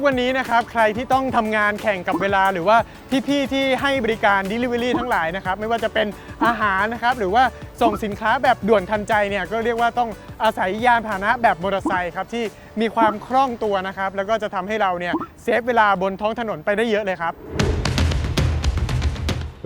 กวันนี้นะครับใครที่ต้องทำงานแข่งกับเวลา หรือว่าพี่ๆที่ให้บริการ Delivery ทั้งหลายนะครับไม่ว่าจะเป็นอาหารนะครับหรือว่าส่งสินค้าแบบด่วนทันใจเนี่ยก็เรียกว่าต้องอาศัยยานพาหนะแบบมอเตอร์ไซค์ครับที่มีความคล่องตัวนะครับแล้วก็จะทำให้เราเนี่ยเซฟเวลาบนท้องถนนไปได้เยอะเลยครับ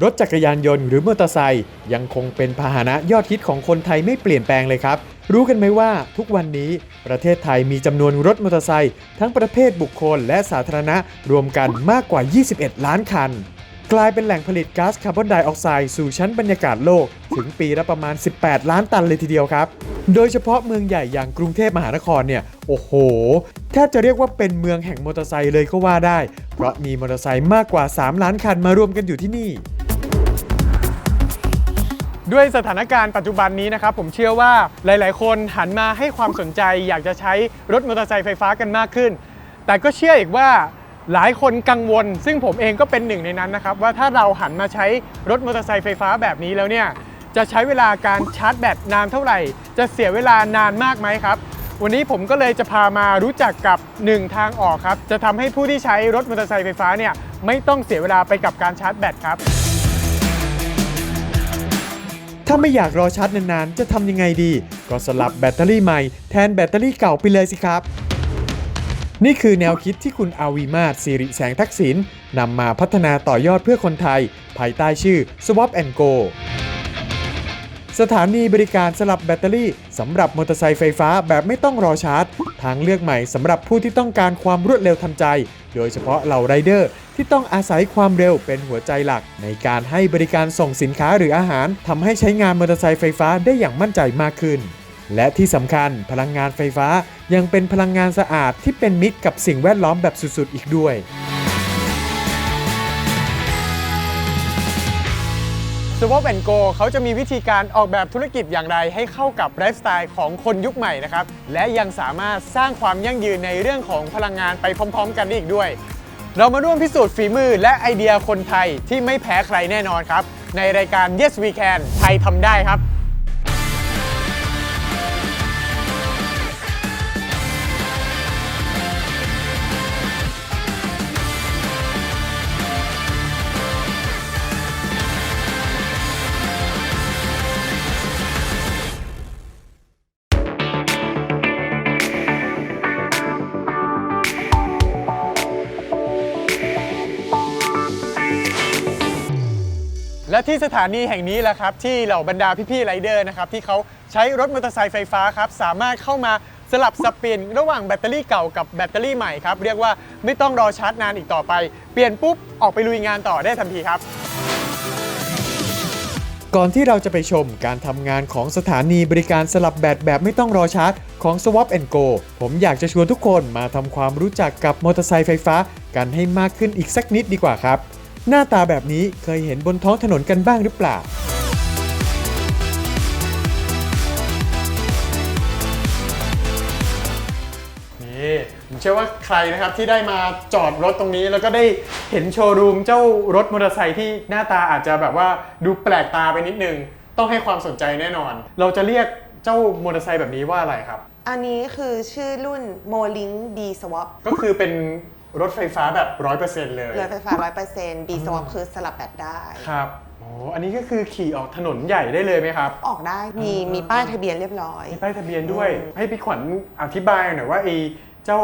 รถจักรยานยนต์หรือมอเตอร์ไซค์ยังคงเป็นพาหนะยอดฮิตของคนไทยไม่เปลี่ยนแปลงเลยครับ รู้กันไหมว่าทุกวันนี้ประเทศไทยมีจำนวนรถมอเตอร์ไซค์ทั้งประเภทบุคคลและสาธารณะรวมกันมากกว่า 21 ล้านคัน กลายเป็นแหล่งผลิตก๊าซคาร์บอนไดออกไซด์สู่ชั้นบรรยากาศโลก ถึงปีละประมาณ 18 ล้านตันเลยทีเดียวครับ โดยเฉพาะเมืองใหญ่อย่างกรุงเทพมหานครเนี่ยโอ้โหแทบจะเรียกว่าเป็นเมืองแห่งมอเตอร์ไซค์เลยก็ว่าได้ เพราะมีมอเตอร์ไซค์มากกว่า 3 ล้านคันมารวมกันอยู่ที่นี่ ด้วยสถานการณ์ปัจจุบันนี้นะครับผมเชื่อว่าหลาย ๆ คนหันมาให้ความสนใจ อยากจะใช้รถมอเตอร์ไซค์ไฟฟ้ากันมากขึ้น แต่ก็เชื่ออีกว่าหลายคนกังวล ซึ่งผมเองก็เป็นหนึ่งในนั้นนะครับ ว่าถ้าเราหันมาใช้รถมอเตอร์ไซค์ไฟฟ้าแบบนี้แล้วเนี่ยจะใช้เวลาการชาร์จแบตนานเท่าไหร่ จะเสียเวลานานมากไหมครับ วันนี้ผมก็เลยจะพามารู้จักกับหนึ่งทางออกครับ จะทำให้ผู้ที่ใช้รถมอเตอร์ไซค์ไฟฟ้าเนี่ยไม่ต้องเสียเวลาไปกับการชาร์จแบตครับ ถ้าไม่อยากรอชาร์จนานๆ จะทำยังไงดี ก็สลับแบตเตอรี่ใหม่แทนแบตเตอรี่เก่าไปเลยสิครับ นี่คือแนวคิดที่คุณอาวีมาศสิริแสงทักษิณนำมาพัฒนาต่อยอดเพื่อคนไทย ภายใต้ชื่อ Swap Go สถานีบริการสลับแบตเตอรี่สำหรับมอเตอร์ไซค์ไฟฟ้าแบบไม่ต้องรอชาร์จ ทางเลือกใหม่สำหรับผู้ที่ต้องการความรวดเร็วทันใจ โดยเฉพาะเหล่าไรเดอร์ ที่ต้องอาศัยความเร็วเป็นหัวใจหลัก ในการให้บริการส่งสินค้าหรืออาหารทำให้ใช้งานมอเตอร์ไซค์ไฟฟ้าได้อย่างมั่นใจมากขึ้น และที่สำคัญพลังงานไฟฟ้ายังเป็นพลังงานสะอาดที่เป็นมิตรกับสิ่งแวดล้อมแบบสุดๆ อีกด้วย Swap Go เขาจะมีวิธีการออกแบบธุรกิจอย่างไร ให้เข้ากับไลฟ์สไตล์ของคนยุคใหม่นะครับ และยังสามารถสร้างความยั่งยืนในเรื่องของพลังงานไปพร้อม ๆ กันได้อีกด้วย เรามาร่วมพิสูจน์ฝีมือและไอเดียคนไทยที่ไม่แพ้ใครแน่นอนครับ ในรายการ Yes We Can ไทยทำได้ครับ ที่สถานีแห่งนี้แหละครับ ที่เหล่าบรรดาพี่ๆไรเดอร์นะครับที่เขาใช้รถมอเตอร์ไซค์ไฟฟ้าครับสามารถเข้ามาสลับสปลี่ยนระหว่างแบตเตอรี่เก่ากับแบตเตอรี่ใหม่ครับเรียกว่าไม่ต้องรอชาร์จนานอีกต่อไป เปลี่ยนปุ๊บออกไปลุยงานต่อได้ทันทีครับ ก่อนที่เราจะไปชมการทำงานของสถานีบริการสลับแบตแบบไม่ต้องรอชาร์จของ Swap Go ผมอยากจะชวนทุกคนมาทำความรู้จักกับมอเตอร์ไซค์ไฟฟ้ากันให้มากขึ้นอีกสักนิดดีกว่าครับ หน้าตาแบบนี้เคยเห็นบนท้องถนนกันบ้างหรือเปล่า นี่ผมเชื่อว่าใครนะครับที่ได้มาจอดรถตรงนี้แล้วก็ได้เห็นโชว์รูมเจ้ารถมอเตอร์ไซค์ที่หน้าตาอาจจะแบบว่าดูแปลกตาไปนิดนึง ต้องให้ความสนใจแน่นอน เราจะเรียกเจ้ามอเตอร์ไซค์แบบนี้ว่าอะไรครับ อันนี้คือชื่อรุ่น m o l i n k B Swap ก็คือเป็น รถไฟฟ้าแบบ100%เลยเรือไฟฟ้า100% B Swap คือสลับแบตได้ ครับโอ้อันนี้ก็คือขี่ออกถนนใหญ่ได้เลยไหมครับ ออกได้มีมีป้ายทะเบียนเรียบร้อย มีป้ายทะเบียนด้วย ให้พี่ขวัญอธิบายหน่อยว่าไอ้เจ้า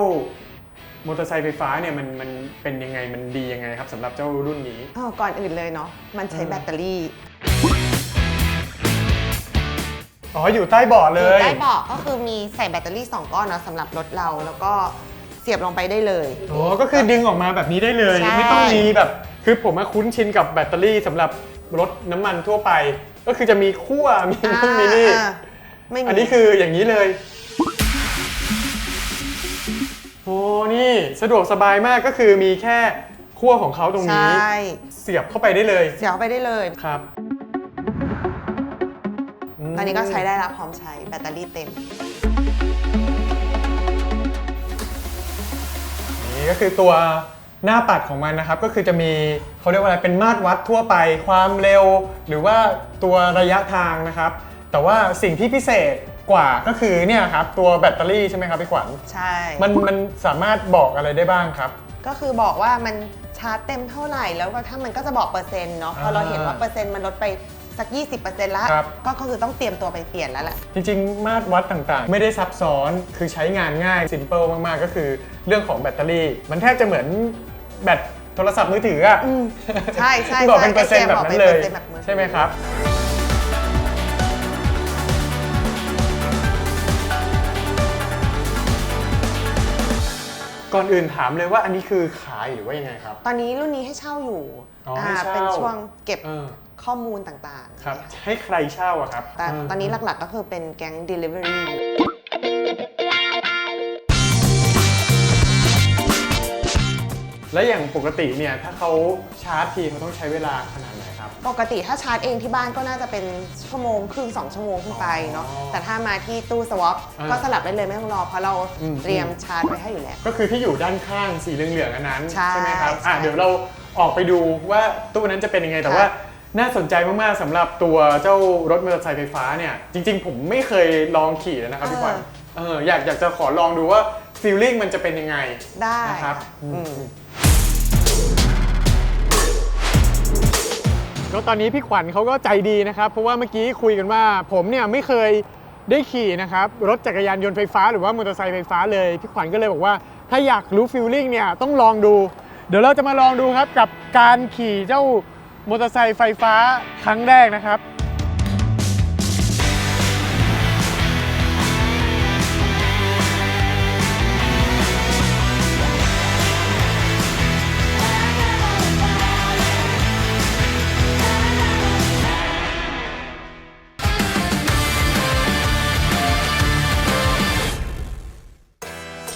มอเตอร์ไซค์ไฟฟ้าเนี่ยมันมันเป็นยังไงมันดียังไงครับสำหรับเจ้ารุ่นนี้อ้าวก่อนอื่นเลยเนาะมันใช้แบตเตอรี่อ๋ออยู่ใต้เบาะเลยใต้เบาะก็คือมีใส่แบตเตอรี่ 2 ก้อนเนาะสำหรับรถเราแล้วก็ เสียบลงไปได้เลยโอ้ก็คือดึงออกมาแบบนี้ได้เลย ใช่ ไม่ต้องมีแบบ คือผมมาคุ้นชินกับแบตเตอรี่สำหรับรถน้ำมันทั่วไป ก็คือจะมีขั้วมีนู่นมีนี่ อ่าไม่มีอันนี้คืออย่างนี้เลย โอ้นี่สะดวกสบายมากก็คือมีแค่ขั้วของเขาตรงใชนี้่เสียบเข้าไปได้เลยเสียบเข้าไปได้เลย ครับมตอนนี้ก็ใช้ได้แล้วพร้อมใช้แบตเตอรี่เต็ม ก็คือตัวหน้าปัดของมันนะครับ ก็คือจะมีเขาเรียกว่าอะไรเป็นมาตรวัดทั่วไปความเร็ว หรือว่าตัวระยะทางนะครับ แต่ว่าสิ่งที่พิเศษกว่าก็คือเนี่ยครับตัวแบตเตอรี่ใช่ไหมครับพี่ขวัญใช่ มันมันสามารถบอกอะไรได้บ้างครับ ก็คือบอกว่ามันชาร์จเต็มเท่าไหร่แล้วก็ถ้ามันก็จะบอกเปอร์เซ็นต์เนาะพอเราเห็นว่าเปอร์เซ็นต์มันลดไป สัก 20%แล้ว ครับก็ก็คือต้องเตรียมตัวไปเปลี่ยนแล้วแหละ จริงๆ มาตรวัดต่างๆ ไม่ได้ซับซ้อนคือใช้งานง่ายซิมเ l ิลมากๆ ก็คือเรื่องของแบตเตอรี่ มันแทบจะเหมือนแบตโทรศัพท์มือถืออะอืมใช่ใช่ที่บอกเป็นเปอร์เซ็นต์ใช่แบบนั้นเลยบอกเป็นเปอร์เซ็นต์แบบมือถือ ใช่ไหมครับ ก่อนอื่นถามเลยว่าอันนี้คือขายหรือว่ายังไงครับ ตอนนี้รุ่นนี้ให้เช่าอยู่อ๋อให้เช่าเป็นช่วงเก็บเออ ข้อมูลต่างๆครับ เนี่ยค่ะให้ใครเช่าอะครับแต่เตอนนี้หลักๆก็คือเป็นแก๊ง Delivery แล้วอย่างปกติเนี่ยถ้าเขาชาร์จทีเขาต้องใช้เวลาขนาดไหนครับ ปกติถ้าชาร์จเองที่บ้านก็น่าจะเป็นชั่วโมงครึ่ง2ชั่วโมงขึ้นไปเนาะ อ๋อแต่ถ้ามาที่ตู้สวอปอ่าก็สลับได้เลยไม่ต้องรอ เพราะเราอืม เตรียมชาร์จไว้ให้อยู่แล้ว ก็คือที่อยู่ด้านข้างสีเหลืองๆอันนั้นใช่ไหมครับใช่อะเดี๋ยวเราออกไปดูว่าตู้นั้นจะเป็นยังไงแต่ค่ะว่า น่าสนใจมากๆสำหรับตัวเจ้ารถมอเตอร์ไซค์ไฟฟ้าเนี่ย จริงๆ ผมไม่เคยลองขี่เลยนะครับพี่ขวัญเอออยากอยากจะขอลองดูว่าฟีลลิ่งมันจะเป็นยังไงได้นะครับค่ะอืม อืม แล้วตอนนี้พี่ขวัญเขาก็ใจดีนะครับ เพราะว่าเมื่อกี้คุยกันว่า ผมเนี่ยไม่เคยได้ขี่นะครับรถจักรยานยนต์ไฟฟ้าหรือว่ามอเตอร์ไซค์ไฟฟ้าเลยพี่ขวัญก็เลยบอกว่า ถ้าอยากรู้ฟีลลิ่งเนี่ยต้องลองดู เดี๋ยวเราจะมาลองดูครับกับการขี่เจ้า มอเตอร์ไซค์ไฟฟ้าครั้งแรกนะครับ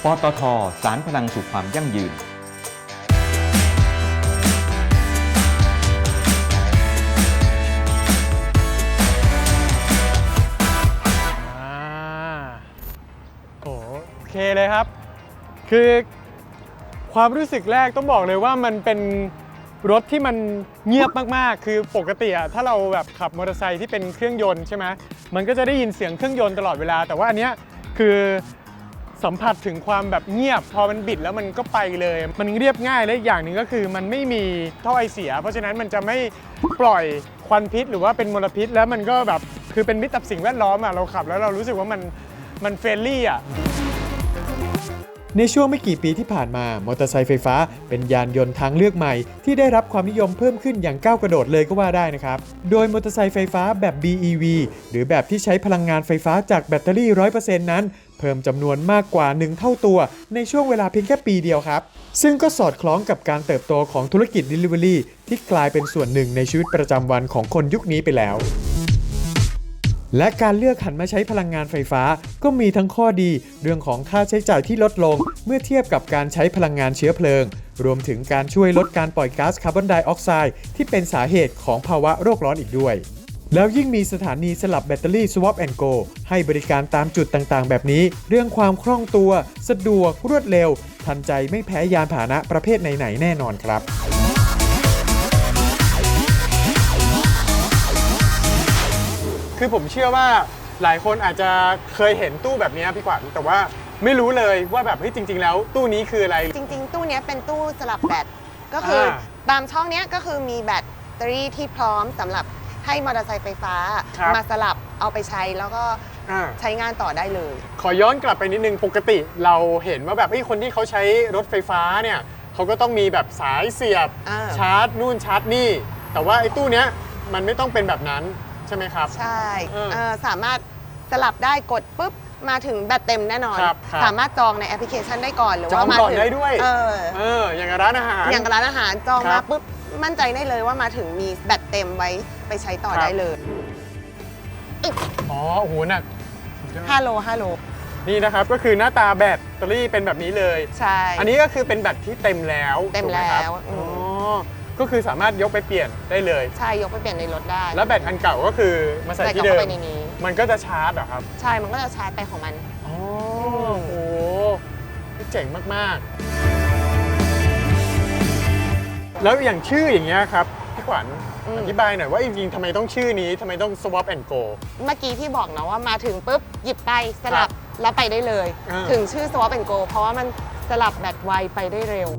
ปตทสารพลังสู่ความยั่งยืน เคเลยครับ คือความรู้สึกแรกต้องบอกเลยว่ามันเป็นรถที่มันเงียบมากๆ คือปกติอะถ้าเราแบบขับมอเตอร์ไซค์ที่เป็นเครื่องยนต์ใช่ไหมมันก็จะได้ยินเสียงเครื่องยนต์ตลอดเวลา แต่ว่าอันเนี้ยคือสัมผัสถึงความแบบเงียบ พอมันบิดแล้วมันก็ไปเลย มันเรียบง่ายและอีกอย่างหนึ่งก็คือมันไม่มีท่อไอเสีย เพราะฉะนั้นมันจะไม่ปล่อยควันพิษ หรือว่าเป็นมลพิษ แล้วมันก็แบบคือเป็นมิตรกับสิ่งแวดล้อมอะเราขับแล้วเรารู้สึกว่ามันมันเฟรนลี่อะ ในช่วงไม่กี่ปีที่ผ่านมา มอเตอร์ไซค์ไฟฟ้า เป็นยานยนต์ทางเลือกใหม่ ที่ได้รับความนิยมเพิ่มขึ้นอย่างก้าวกระโดดเลยก็ว่าได้นะครับ โดยมอเตอร์ไซค์ไฟฟ้าแบบ BEV หรือแบบที่ใช้พลังงานไฟฟ้าจากแบตเตอรี่ 100%นั้น เพิ่มจำนวนมากกว่า 1 เท่าตัว ในช่วงเวลาเพียงแค่ปีเดียวครับ ซึ่งก็สอดคล้องกับการเติบโตของธุรกิจ Delivery ที่กลายเป็นส่วนหนึ่งในชีวิตประจำวันของคนยุคนี้ไปแล้ว และการเลือกหันมาใช้พลังงานไฟฟ้า ก็มีทั้งข้อดี เรื่องของค่าใช้จ่ายที่ลดลง เมื่อเทียบกับการใช้พลังงานเชื้อเพลิง รวมถึงการช่วยลดการปล่อยก๊าซคาร์บอนไดออกไซด์ที่เป็นสาเหตุของภาวะโลกร้อนอีกด้วย แล้วยิ่งมีสถานีสลับแบตเตอรี่ Swap and Go ให้บริการตามจุดต่างๆ แบบนี้ เรื่องความคล่องตัว สะดวกรวดเร็ว ทันใจไม่แพ้ยานพาหนะประเภทไหนๆแน่นอนครับ คือผมเชื่อว่าหลายคนอาจจะเคยเห็นตู้แบบนี้พี่ขวัญแต่ว่าไม่รู้เลยว่าแบบเฮ้ยจริง ๆ แล้วตู้นี้คืออะไร จริง ๆ ตู้เนี้ยเป็นตู้สลับแบตก็คืออาตามช่องเนี้ยก็คือมีแบตเตอรี่ที่พร้อมสำหรับให้มอเตอร์ไซค์ไฟฟ้า ครับ มาสลับเอาไปใช้แล้วก็อ่าใช้งานต่อได้เลย ขอย้อนกลับไปนิดนึงปกติเราเห็นว่าแบบไอ้ยคนที่เขาใช้รถไฟฟ้าเนี่ยเขาก็ต้องมีแบบสายเสียบอ่า ชาร์จนู่นชาร์จนี่ แต่ว่าไอ้ตู้เนี้ยมันไม่ต้องเป็นแบบนั้นใช่ไหมครับ ใช่เออเออสามารถสลับได้กดปุ๊บ มาถึงแบตเต็มแน่นอน ครับครับสามารถจองในแอปพลิเคชันได้ก่อนหรือจอว่างมาก่อนถึงได้ด้วย เออ เอออย่างกับร้านอาหาร อย่างกับร้านอาหารจองครัมาบปุ๊บ มั่นใจได้เลยว่ามาถึงมีแบตเต็มไว้ไปใช้ต่อครับ ได้เลยอ๋อโอ้โหหนัก5โล5โลนี่นะครับก็คือหน้าตาแบตเตอรี่เป็นแบบนี้เลย ใช่ อันนี้ก็คือเป็นแบตที่เต็มแล้วเต็มถูกไหครับแล้วอืม อ๋อ ก็คือสามารถยกไปเปลี่ยนได้เลย ใช่ยกไปเปลี่ยนในรถได้แล้วแบตอันเก่าก็คือมาใส่ใส่กลัที่บเดิเข้าไปมในนี้ มันก็จะชาร์จเหรอครับ ใช่มันก็จะชาร์จไปของมันอ๋อโอ้โหเจ๋งมากๆ แล้วอย่างชื่ออย่างเงี้ยครับพี่ขวัญอืมอธิบายหน่อยว่าจริงๆทำไมต้องชื่อนี้ทำไมต้อง swap and go เมื่อกี้ที่บอกนะว่ามาถึงปุ๊บหยิบไปสลับแล้วไปได้เลยอ่าถึงชื่อ swap and go เพราะว่ามันสลับแบตไวไปได้เร็ว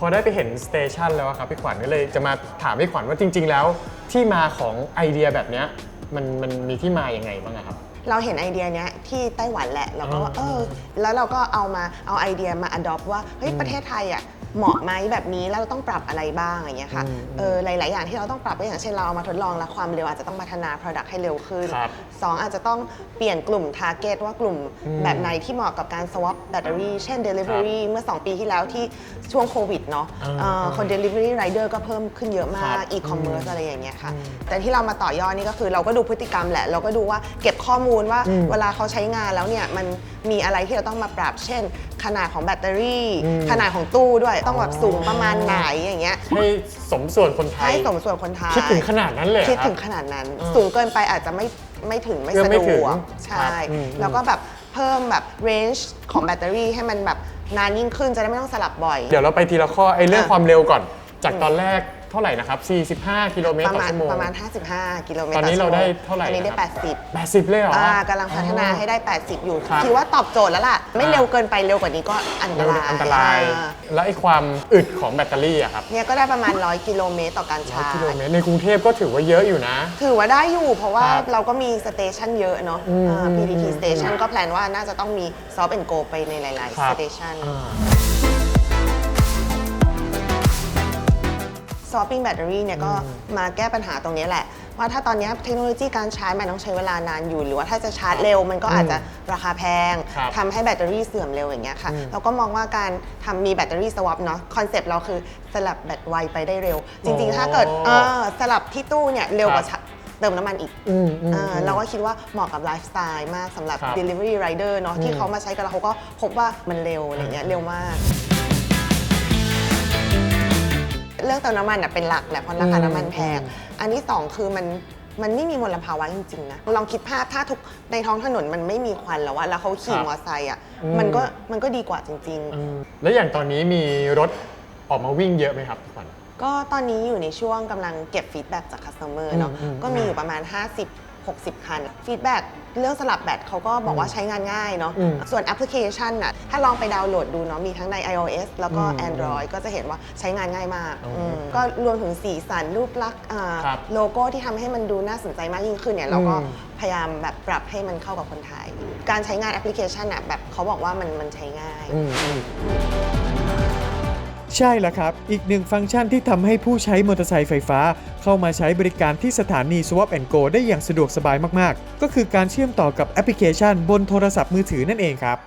พอได้ไปเห็นสเตชันแล้วอะครับพี่ขวัญก็เลยจะมาถามพี่ขวัญว่าจริง ๆ แล้ว ที่มาของไอเดียแบบเนี้ยมันมันมีที่มาอย่างไงบ้างอะครับ เราเห็นไอเดียเนี้ยที่ไต้หวันแหละเราก็ว่าอ๋เอออ แล้วเราก็เอามาเอาไอเดียมา adopt ว่าเฮ้ยประเทศไทยอะ เหมาะไหมแบบนี้แล้วเราต้องปรับอะไรบ้างอย่างเงี้ยค่ะอืมเออหลาย ๆ อย่างที่เราต้องปรับก็อย่างเช่นเราเอามาทดลองแล้วความเร็วอาจจะต้องพัฒนา product ให้เร็วขึ้นครับสองอาจจะต้องเปลี่ยนกลุ่ม target ว่ากลุ่มอืมแบบไหนที่เหมาะกับการ swap แบตเตอรี่เช่น delivery เมื่อ 2 ปีที่แล้วที่ช่วงโควิดเนาะอ่าเอ่อคน delivery rider ก็เพิ่มขึ้นเยอะมาครัก บ e-commerce อะไรอย่างเงี้ยค่ะอืมแต่ที่เรามาต่อยอดนี่ก็คือเราก็ดูพฤติกรรมแหละ เราก็ดูว่าเก็บข้อมูลว่าอืมเวลาเขาใช้งานแล้วเนี่ยมัน มีอะไรที่เราต้องมาปรับ เช่น ขนาดของแบตเตอรี่ อืม ขนาดของตู้ด้วยต้องแบบอ๋อสูงประมาณไหนอย่างเงี้ยให้สมส่วนคนไทย ให้สมส่วนคนไทยคิดถึงขนาดนั้นเลยเหรอคิดรับถึงขนาดนั้น อืมสูงเกินไปอาจจะไม่ไม่ถึงไม่เอื้อสะไม่ดถึงวกครัใช่บอืม แล้วก็แบบเพิ่มแบบ range ของแบตเตอรี่ให้มันแบบนานยิ่งขึ้นจะได้ไม่ต้องสลับบ่อย เดี๋ยวเราไปทีละข้อไอ้เรื่องอะ ความเร็วก่อน จากตอนแรกเท่าไหร่นะครับ 45 กิโลเมตรประต่อมาณชั่วโมง ประมาณ 55 กิโลเมตรตอนนี้ชั่วโมงเราได้เท่าไหร่ตอนนี้ได้ นะครับ80 80 เลยเหรออ่ากำลังพัฒนาให้ได้ 80 อยู่ครับคิดว่าตอบโจทย์แล้วล่ะ ไม่อ่า เร็วเกินไปเร็วกว่านี้ก็อันตเร็วรายอันตราย อ่าแล้วไอ้ความอึดของแบตเตอรี่อะครับเนี่ยก็ได้ประมาณ 100 กิโลเมตรต่อการร้อยชาร์กิโลจเมตรในกรุงเทพก็ถือว่าเยอะอยู่นะ ถือว่าได้อยู่เพราะว่าครับเราก็มีสเตชันเยอะเนาะอืมอ่า PTT อืม station ก็แพลนว่าน่าจะต้องมี soft and go ไปในหลาย ครัๆบส เตชันอ่า swapping battery เนี่ยก็มาแก้ปัญหาตรงนี้แหละ ว่าถ้าตอนนี้เทคโนโลยีการชาร์จมันต้องใช้เวลานานอยู่ หรือว่าถ้าจะชาร์จเร็วมันก็อาจจะราคาแพงครับทำให้แบตเตอรี่เสื่อมเร็วอย่างเงี้ยค่ะอืมเราก็มองว่าการทำมีแบตเตอรี่ swap เนาะคอนเซปต์เราคือสลับแบตไวไปได้เร็ว จริง ๆ ถ้าเกิดเออสลับที่ตู้เนี่ยเร็วกว่าครับเติมน้ำมันอีกอืมอืมเอออืมเราก็คิดว่าเหมาะกับไลฟ์สไตล์มากสำหรับครับ delivery rider เนาะที่อืมเขามาใช้กันแล้วเขาก็พบว่ามันเร็วอะไรเงี้ยเร็วมาก เรื่องเติมน้ำมันน่ะเป็นหลักแหละเพราะราคาน้ำมันแพง อันที่สองคือมันมันไม่มีมลภาวะจริงๆนะลองคิดภาพถ้าทุกในท้องถนนมันไม่มีควันแล้วอะแล้วเขาขี่ครับมอเตอร์ไซค์อะอืม มันก็มันก็ดีกว่าจริงอืมแล้วอย่างตอนนี้มีรถออกมาวิ่งเยอะไหมครับพี่ขวัญๆก็ตอนนี้อยู่ในช่วงกำลังเก็บฟีดแบ็กจากคัสเตอร์เนาะอืมอืมก็มีอยู่ประมาณ 50 60 คันฟีดแบ็กเรื่องสลับแบตเขาก็บอกว่าใช้งานง่ายเนาะ อืมส่วนแอปพลิเคชันน่ะ ถ้าลองไปดาวน์โหลดดูเนาะ มีทั้งใน iOS แล้วก็ อืม Android ก็จะเห็นว่าใช้งานง่ายมากอืมอืมก็รวมถึงสีสันรูปลักษณ์อ่าครับโลโก้ที่ทำให้มันดูน่าสนใจมากยิ่งขึ้นเนี่ย เราก็อืม พยายามแบบปรับให้มันเข้ากับคนไทย การใช้งานแอปพลิเคชันน่ะแบบเขาบอกว่ามันมันใช้ง่าย อืมอืม ใช่แล้วครับ อีกหนึ่งฟังก์ชันที่ทำให้ผู้ใช้มอเตอร์ไซค์ไฟฟ้า เข้ามาใช้บริการที่สถานี Swap Go ได้อย่างสะดวกสบายมาก ๆ ก็คือการเชื่อมต่อกับแอปพลิเคชัน บนโทรศัพท์มือถือนั่นเองครับ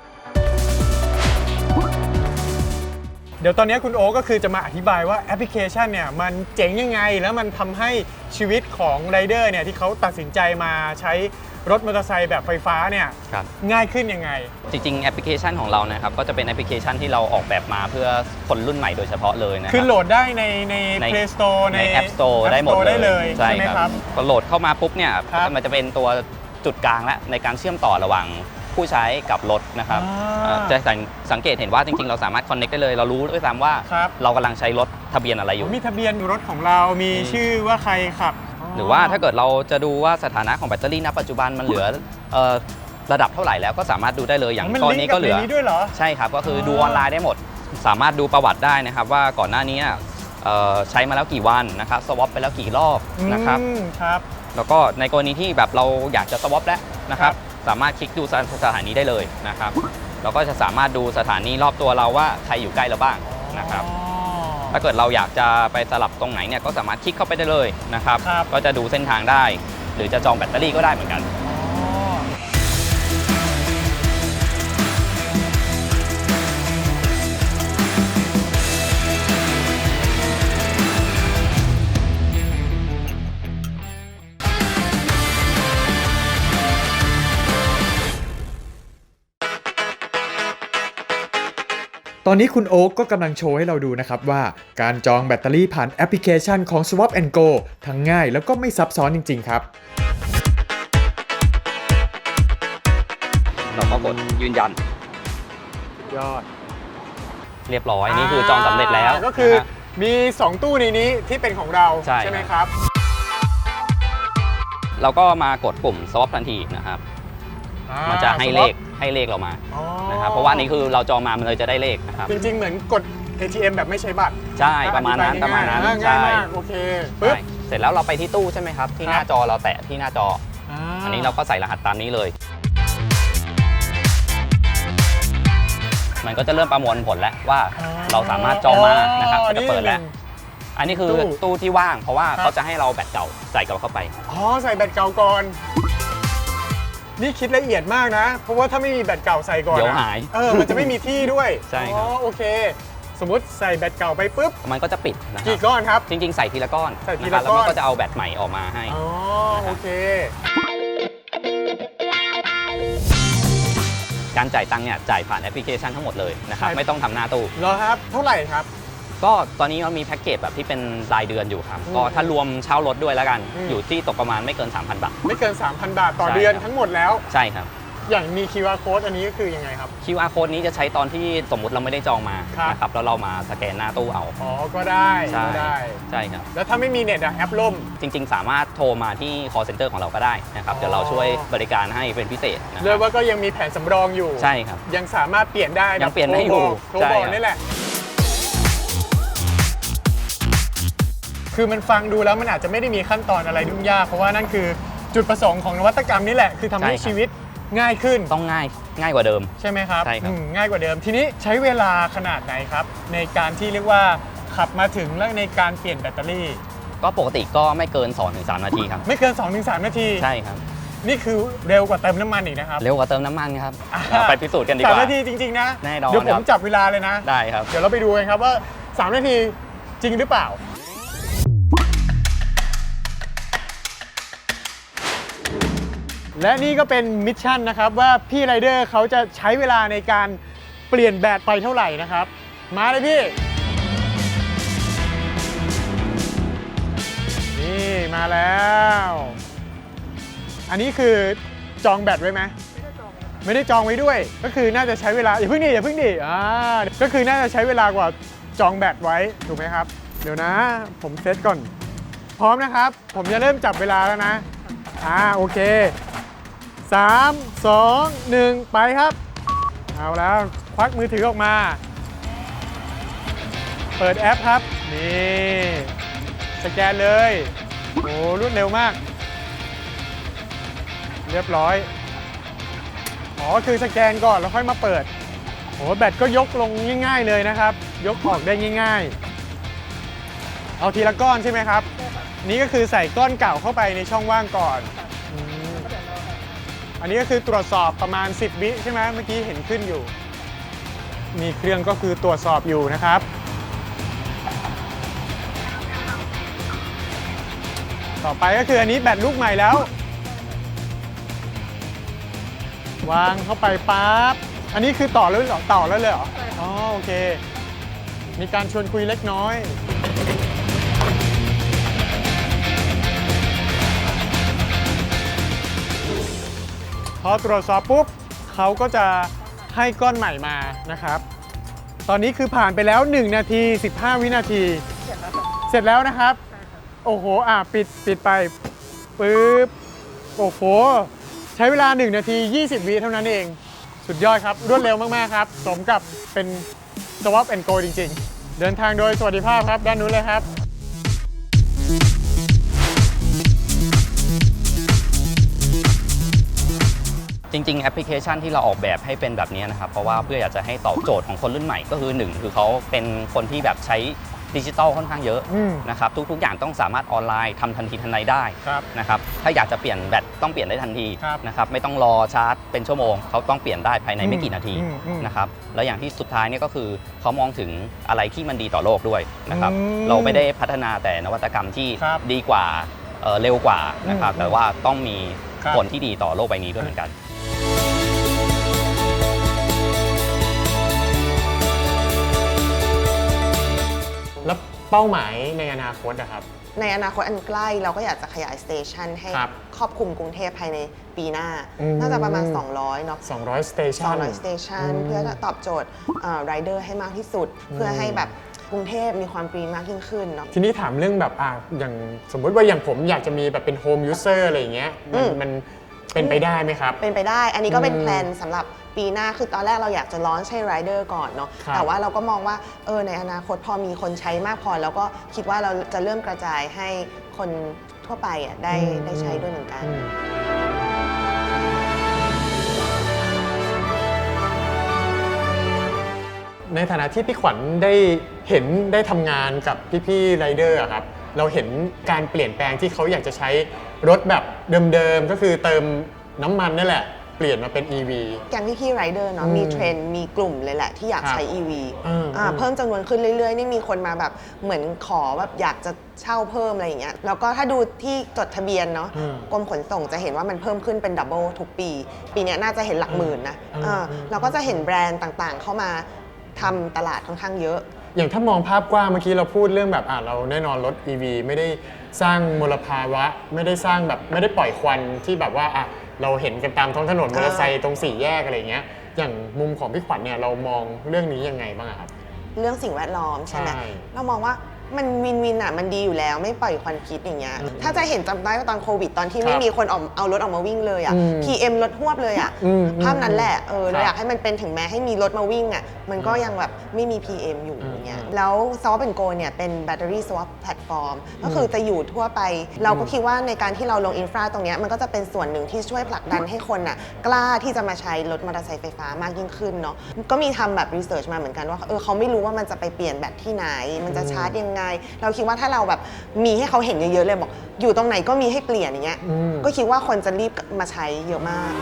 เดี๋ยวตอนนี้คุณโอก็คือจะมาอธิบายว่าแอปพลิเคชันเนี่ยมันเจ๋งยังไง แล้วมันทำให้ชีวิตของไรเดอร์เนี่ยที่เขาตัดสินใจมาใช้ รถมอเตอร์ไซค์แบบไฟฟ้าเนี่ยครับ ง่ายขึ้นยังไง จริงๆ แอปพลิเคชันของเรานะครับ ก็จะเป็นแอปพลิเคชันที่เราออกแบบมาเพื่อคนรุ่นใหม่โดยเฉพาะเลยนะคคือรับ โหลดได้ในใน ใน Play Store ในใน App Store ได้หมด App Store ได้เลยใช่ใช่ไหมคครัรับบพอโหลดเข้ามาปุ๊บเนี่ยครับมันจะเป็นตัวจุดกลางและในการเชื่อมต่อระหว่างผู้ใช้กับรถนะครับอ่าเอ่อจะสังสังเกตเห็นว่าจริง ๆ เราสามารถคอนเน็กได้เลย เรารู้ด้วยซ้ำว่าครับ เรากำลังใช้รถทะเบียนอะไรอยู่ มีทะเบียนรถของเรามีอืมชื่อว่าใครขับ หรือว่าถ้าเกิดเราจะดูว่าสถานะของแบตเตอรี่ณปัจจุบันมันเหลือเอ่อระดับเท่าไหร่แล้วก็สามารถดูได้เลยอย่างมันตอนลิงนี้ก์กัก็บเหในลือนี้ด้วยเหรอ ใช่ครับก็คือออ ดูออนไลน์ได้หมด สามารถดูประวัติได้นะครับ ว่าก่อนหน้านี้เอ่อใช้มาแล้วกี่วันนะครับสวอปไปแล้วกี่รอบนะครับ อืมครับ แล้วก็ในกรณีที่แบบเราอยากจะสวอปแล้วนะครับครับสามารถคลิกดูสถานีได้เลยนะครับ เราก็จะสามารถดูสถานีรอบตัวเราว่าใครอยู่ใกล้เราบ้างนะครับ อ๋อ ถ้าเกิดเราอยากจะไปสลับตรงไหนเนี่ยก็สามารถคลิกเข้าไปได้เลยนะครับครับก็จะดูเส้นทางได้ หรือจะจองแบตเตอรี่ก็ได้เหมือนกัน อนนี้คุณโอ๊กก็กำลังโชว์ให้เราดูนะครับว่า การจองแบตเตอรี่ผ่านแอปพลิเคชันของ Swap Go ทั้งง่ายแล้วก็ไม่ซับซ้อนจริง ๆ ครับ เราก็กดยืนยัน ยอดเรียบร้อยนี่คือจองสำเร็จแล้วก็คือนะฮะ มี 2 ตู้ในนี้ที่เป็นของเราใช่ ไหมครับ เราก็มากดปุ่ม swap ทันทีนะครับ อ่ามันจะให้ swap เลขให้เลขเรามาอ๋อ นะครับเพราะว่านี่คือเราจองมามันเลยจะได้เลขนะครับจริงๆ เหมือนกด ATM แบบไม่ใช้บัตรใช่ประมาณนั้นอธิปบระมาณนั้นง่ายๆใช่ง่ายมากโอเคปึ๊บ ใช่เสร็จแล้วเราไปที่ตู้ใช่ไหมครับที่หน้าครับ จอเราแตะที่หน้าจอ อันนี้เราก็ใส่รหัสตามนี้เลย มันก็จะเริ่มประมวลผลแล้วว่าเราสามารถจองมานะครับก็จะเปิดแล้วอันนี้คือตู้ ตู้ที่ว่างเพราะว่าครับ เขาจะให้เราแบตเก่าใส่กลับเข้าไป อ๋อใส่แบตเก่าก่อน นี่คิดละเอียดมากนะ เพราะว่าถ้าไม่มีแบตเก่าใส่ก่อนเดี๋ยวอะหาย เออมันจะไม่มีที่ด้วยใช่ครับ อ๋อโอเค สมมุติใส่แบตเก่าไปปุ๊บมันก็จะปิดนะครักี่บก้อนครับ จริง ๆ ใส่ทีละก้อนใส่ทีนะคละรับแล้วก้มัอนนก็จะเอาแบตใหม่ออกมาให้ อ๋อโอเค การจ่ายตังค์เนี่ยจ่ายผ่านแอปพลิเคชันทั้งหมดเลยนะครับ ใช่ ไม่ต้องทำหน้าตู้เหรอครับเท่าไหร่ครับ ก็ตอนนี้เรามีแพ็กเกจแบบที่เป็นรายเดือนอยู่ครับอืมก็ถ้ารวมเช่ารถด้วยแล้วกันอืม อยู่ที่ตกประมาณไม่เกิน 3,000 บาท ไม่เกิน 3,000 บาทต่อใช่เดือนครับ ทั้งหมดแล้ว ใช่ครับ อย่างมี QR code อันนี้ก็คือยังไงครับ QR code นี้จะใช้ตอนที่สมมุติเราไม่ได้จองมาครับ นะครับแล้วเรามาสแกนหน้าตู้เอาอ๋อ ก็ได้ใช่ก็ได้ ใช่ครับ แล้วถ้าไม่มีเน็ตอะแอปล่ม จริง ๆ สามารถโทรมาที่ call center ของเราก็ได้นะครับอ๋อเดี๋ยวเราช่วยบริการให้เป็นพิเศษนะคเรียรักบว่าก็ยังมีแผนสำรองอยู่ ใช่ครับ ยังสามารถเปลี่ยนได้แบบยังเปลี่ยนได้อยู่โทรบอกโทรบอกใช่ครับ นี่แหละ คือมันฟังดูแล้วมันอาจจะไม่ได้มีขั้นตอนอะไรยุ่งยาก เพราะว่านั่นคือจุดประสงค์ของนวัตกรรมนี่แหละ คือทำให้ชีวิตง่ายขึ้น ต้องง่ายง่ายกว่าเดิม ใช่ไหมครับใช่ครับ อืมง่ายกว่าเดิม ทีนี้ใช้เวลาขนาดไหนครับ ในการที่เรียกว่าขับมาถึงแล้วในการเปลี่ยนแบตเตอรี่ ก็ปกติก็ไม่เกิน2-3นาทีครับ ไม่เกิน 2-3 นาที ใช่ครับ นี่คือเร็วกว่าเติมน้ำมันอีกนะครับเร็วกว่าเติมน้ำมันครับอ่าเราไปพิสูจน์กันดีกสามว่า นาทีจริง ๆ นะ แน่นอนเดี๋ยวผครัมบ จับเวลาเลยนะ ได้ครับ เดี๋ยวเราไปดูกันครับว่า 3 นาทีจริงหรือเปล่า และนี่ก็เป็นมิชชั่นนะครับว่าพี่ไรเดอร์เขาจะใช้เวลาในการเปลี่ยนแบตไปเท่าไหร่นะครับ มาเลยพี่ นี่มาแล้ว อันนี้คือจองแบตไว้ไหมไม่ได้จองไว้ด้วย ก็คือน่าจะใช้เวลาอย่าเพิ่งดิอย่าเพิ่งดิอ่าก็คือน่าจะใช้เวลากว่าจองแบตไว้ถูกไหมครับ เดี๋ยวนะ ผมเซตก่อน พร้อมนะครับ ผมจะเริ่มจับเวลาแล้วนะ อ่าโอเค 3 2 1 ไปครับ เอาแล้วควักมือถือออกมา เปิดแอปครับ นี่ สแกนเลย โอ้รวดเร็วมาก เรียบร้อย อ๋อ คือสแกนก่อนแล้วค่อยมาเปิดโอ้แบตก็ยกลงง่ายๆเลยนะครับ ยกออกได้ง่ายๆ เอาทีละก้อนใช่ไหมครับ นี่ก็คือใส่ก้อนเก่าเข้าไปในช่องว่างก่อน อันนี้ก็คือตรวจสอบประมาณ 10 วิใช่ไหมเมื่อกี้เห็นขึ้นอยู่ มีเครื่องก็คือตรวจสอบอยู่นะครับ ต่อไปก็คืออันนี้แบตลูกใหม่แล้ว วางเข้าไปปั๊บ อันนี้คือต่อแล้วเหรอต่อแล้วเลยเหรอ อ๋อโอเค มีการชวนคุยเล็กน้อย พอตรวจสอบปุ๊บเขาก็จะให้ก้อนใหม่มานะครับ ตอนนี้คือผ่านไปแล้ว 1 นาที 15 วินาที เสร็จแล้วนะครับ โอ้โห อะ ปิดปิดไปปึ๊บโอ้โห ใช้เวลา 1 นาที 20 วิเท่านั้นเอง สุดยอดครับ รวดเร็วมาก ๆ ครับ สมกับเป็น Swap and Go จริง ๆ เดินทางโดยสวัสดิภาพครับ ด้านนู้นเลยครับ จริงๆ แอปพลิเคชันที่เราออกแบบให้เป็นแบบนี้นะครับ เพราะว่าเพื่ออยากจะให้ตอบโจทย์ของคนรุ่นใหม่ก็คือหนึ่งคือเขาเป็นคนที่แบบใช้ดิจิตอลค่อนข้างเยอะอืม นะครับ ทุกๆ อย่างต้องสามารถออนไลน์ทำทันทีทันใดได้ครับ นะครับถ้าอยากจะเปลี่ยนแบตต้องเปลี่ยนได้ทันทีครับนะครับไม่ต้องรอชาร์จเป็นชั่วโมงเขาต้องเปลี่ยนได้ภายในไม่กี่นาทีอืมอืมนะครับแล้วอย่างที่สุดท้ายเนี่ยก็คือเขามองถึงอะไรที่มันดีต่อโลกด้วยนะครับอืมเราไม่ได้พัฒนาแต่นวัตกรรมที่ครับดีกว่าเอ่อเร็วกว่านะครับอืมแต่ว่าต้องมีครับ ผลที่ดีต่อโลกใบนี้ด้วยเหมือนกัน เป้าหมายในอนาคตนะครับ ในอนาคตอันใกล้เราก็อยากจะขยายสเตชันให้ครับครอบคลุมกรุงเทพภายในปีหน้า อืม น่าจะประมาณ 200เนาะ 200 station 200 station อืมเพื่อจะตอบโจทย์ไรเดอร์ให้มากที่สุด เพื่อให้แบบกรุงเทพมีความกรีนมากยิ่งขึ้นเนาะ ทีนี้ถามเรื่องแบบอะอย่างสมมุติว่าอย่างผมอยากจะมีแบบเป็นโฮมยูเซอร์อะไรอย่างเงี้ยมันอืม มันเป็นไปได้ไหมครับ เป็นไปได้ อันนี้ก็เป็นอืมแพลนสำหรับ ปีหน้าคือตอนแรกเราอยากจะร้อนใช้ไรเดอร์ก่อนเนาะครับ แต่ว่าเราก็มองว่าเออในอนาคตพอมีคนใช้มากพอแล้วก็คิดว่าเราจะเริ่มกระจายให้คนทั่วไปอะได้ได้ใช้ด้วยเหมือนกันอืมในฐานะที่พี่ขวัญได้เห็นได้ทำงานกับพี่ๆไรเดอร์อะครับ เราเห็นการเปลี่ยนแปลงที่เขาอยากจะใช้รถแบบเดิมๆ ก็คือเติมน้ำมันนั่นแหละ เปลี่ยนมาเป็น EV แกงพี่ๆไรเดอร์เนาะอืมมีเทรนด์มีกลุ่มเลยแหละที่อยากครับใช้ EV อืมอ่าอืม เพิ่มจำนวนขึ้นเรื่อยๆ นี่มีคนมาแบบเหมือนขอแบบอยากจะเช่าเพิ่มอะไรอย่างเงี้ยแล้วก็ถ้าดูที่จดทะเบียนเนาะอืมกรมขนส่งจะเห็นว่ามันเพิ่มขึ้นเป็นดับเบิลทุกปี ปีเนี้ยน่าจะเห็นหลักหมื่นนะอืมอ่าอืม เราก็จะเห็นแบรนด์ต่างๆ เข้ามาทำตลาดค่อนข้างเยอะ อย่างถ้ามองภาพกว้างเมื่อกี้เราพูดเรื่องแบบอะเราแน่นอนรถ EV ไม่ได้สร้างมลภาวะ ไม่ได้สร้างแบบไม่ได้ปล่อยควันที่แบบว่าอะ เราเห็นกันตามท้องถนนมอเตอร์ไซค์ตรงสี่แยกอะไรเงี้ย อย่างมุมของพี่ขวัญเนี่ยเรามองเรื่องนี้ยังไงบ้างอะครับ เรื่องสิ่งแวดล้อมใช่ไหมใช่เรามองว่ามันวินวินอะมันดีอยู่แล้วไม่ปล่อยควันพิษอย่างเงี้ยอืมถ้าจะเห็นจำได้ว่าตอนโควิดตอนที่ครับไม่มีคนออกเอารถออกมาวิ่งเลยอะ อืม PM ลดหวบเลยอะ อืมภาพนั้นแหละ เออครับเราอยากให้มันเป็นถึงแม้ให้มีรถมาวิ่งอะ มันก็ยังแบบไม่มี PM อยู่ อืมอย่างเงี้ยอืมแล้ว Swap and Go เนี่ยเป็นแบตเตอรี่ swap platform ก็คือจะอยู่ทั่วไป เราก็คิดว่าในการที่เราลงอินฟราตรงเนี้ยมันก็จะเป็นส่วนหนึ่งที่ช่วยผลักดันให้คนอะกล้าที่จะมาใช้รถมอเตอร์ไซค์ไฟฟ้ามากยิ่งขึ้นเนาะก็มีทำแบบรีเสิร์ชมาเหมือนกันว่าเออเขาไม่รู้ว่ามันจะไปเปลี่ยนแบตที่ไหน มันจะชาร์จยังไง เราคิดว่าถ้าเราแบบมีให้เขาเห็นเยอะๆเลยบอก อยู่ตรงไหนก็มีให้เปลี่ยนอย่างเงี้ยอืมก็คิดว่าคนจะรีบมาใช้เยอะมาก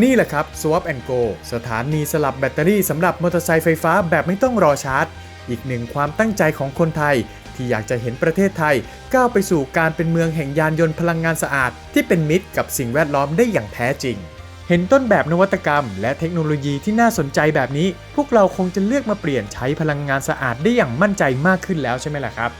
นี่แหละครับ Swap and Go สถานีสลับแบตเตอรี่สำหรับมอเตอร์ไซค์ไฟฟ้าแบบไม่ต้องรอชาร์จ อีกหนึ่งความตั้งใจของคนไทย ที่อยากจะเห็นประเทศไทย ก้าวไปสู่การเป็นเมืองแห่งยานยนต์พลังงานสะอาด ที่เป็นมิตรกับสิ่งแวดล้อมได้อย่างแท้จริง เห็นต้นแบบนวัตกรรม และเทคโนโลยีที่น่าสนใจแบบนี้ พวกเราคงจะเลือกมาเปลี่ยนใช้พลังงานสะอาดได้อย่างมั่นใจมากขึ้นแล้วใช่ไหมล่ะครับ